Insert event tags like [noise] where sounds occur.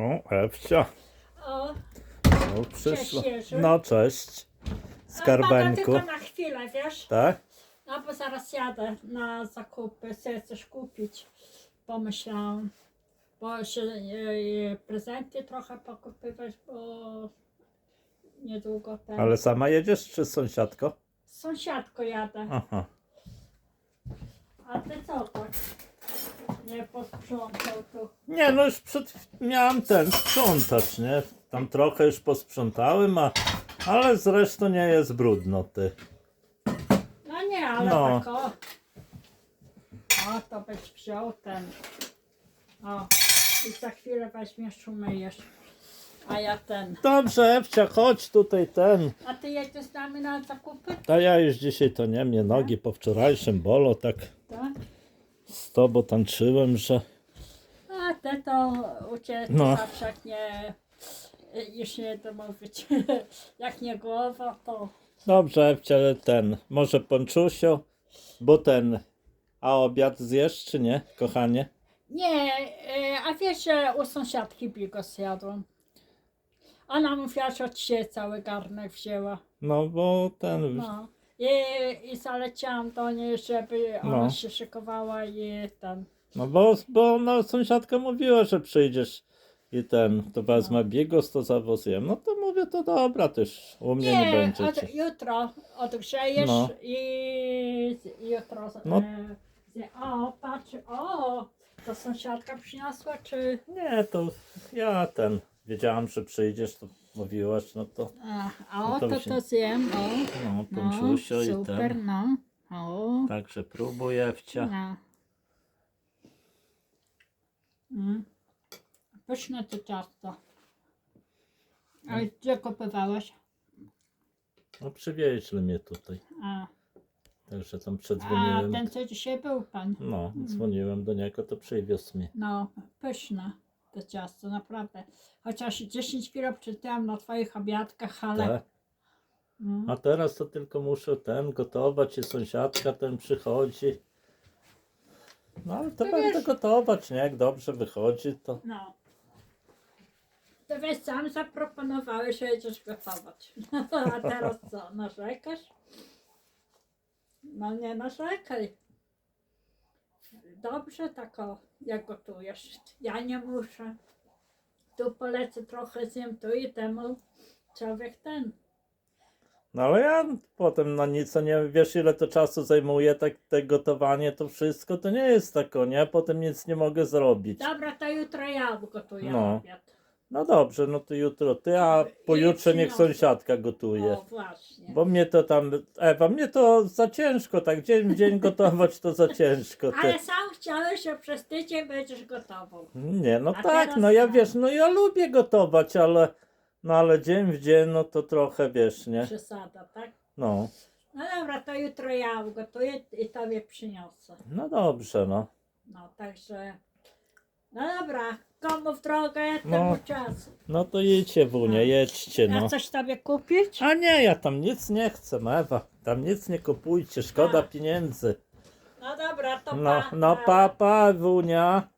O, Ewcia. O, No, przyszła. Jerzy. No, cześć. a Skarbeńku. tylko na chwilę, wiesz? Tak? No bo zaraz jadę na zakupy, chcę coś kupić. Pomyślałam, bo jeszcze e, e, prezenty trochę pokupywać, bo niedługo ten. Ale sama jedziesz, czy sąsiadko? Z sąsiadką jadę. Aha. A ty co tak? Nie posprzątał tu. Nie, no już przed... miałem ten sprzątać, nie? Tam trochę już posprzątałem, a... ale zresztą nie jest brudno, ty. No nie, ale No. tak o. O, to byś wziął ten. O, i za chwilę weźmiesz, umyjesz. A ja ten. Dobrze, Ewcia, chodź tutaj ten. A ty jedziesz z nami na zakupy? A ja już dzisiaj to nie, mnie nogi po wczorajszym bolo, Tak? Z tobą tańczyłem, że... A te to u ciebie No. zawsze jak nie. Już nie to mówić. [laughs] jak nie głowa, to. Dobrze, Ewcia, ale ten, może ponczusio, bo ten... A obiad zjesz, czy nie, kochanie? Nie, e, a wiesz, że u sąsiadki bigos jadłam. Ona mówiła, że od siebie cały garnek wzięła. No, bo ten... No. I, I zaleciałam do niej, żeby ona No. się szykowała i ten. No bo, bo no, sąsiadka mówiła, że przyjdziesz i ten, to wezmę bigos, to zawozłem. No to mówię, to dobra, też u mnie nie, będzie. od, jutro odgrzejesz No. i z- jutro. No. E, o, patrz, o, to sąsiadka przyniosła, czy. Nie, to ja ten, wiedziałam, że przyjdziesz, to mówiłaś, no to A, a No to to, się- to zjem, o. no, No, i super, ten. no. O, Także próbuję wcia. no. Mm. Pyszne to ciasto. Ale gdzie kupowałeś? No przywieźli mnie tutaj. A, Także tam a przedzwoniłem. ten co dzisiaj był pan? No, dzwoniłem do niego, to przywiózł mnie. No, pyszne to ciasto, naprawdę. Chociaż 10 kilo przytyłam na twoich obiadkach, ale... Tak. Mm. A teraz to tylko muszę ten gotować i sąsiadka ten przychodzi. No ale to No będę wiesz- gotować, nie? Jak dobrze wychodzi, to No. To wiesz, sam zaproponowałeś, że jedziesz gotować. [laughs] A teraz co, narzekasz? No nie narzekaj. Dobrze tak o, jak gotujesz. Ja nie muszę. Tu polecę trochę zjem tu i temu człowiek ten. No ale ja potem na nic nie wiesz ile to czasu zajmuje tak te gotowanie, to wszystko to nie jest tako, nie? Potem nic nie mogę zrobić. Dobra, to jutro ja gotuję No. obiad. No dobrze, no to jutro ty, a pojutrze niech sąsiadka gotuje. O, właśnie. Bo mnie to tam, Ewa, mnie to za ciężko, tak dzień w dzień gotować to za ciężko. [laughs] Ty. Ale sam chciałeś, że przez tydzień będziesz gotował. Nie, no A tak, no ja tak. wiesz, no ja lubię gotować, ale no ale dzień w dzień, no to trochę wiesz, nie? Przesada, tak? No, No dobra, to jutro ja ugotuję i tobie przyniosę. no dobrze, no. No, także... No dobra, komu w drogę, No. temu czas. No to jedźcie Wunia, No. jedźcie, Ja no. coś tobie kupić? A nie, ja tam nic nie chcę, Ewa. Tam nic nie kupujcie, szkoda A. pieniędzy. No dobra, to No, pa. no papa, Wunia.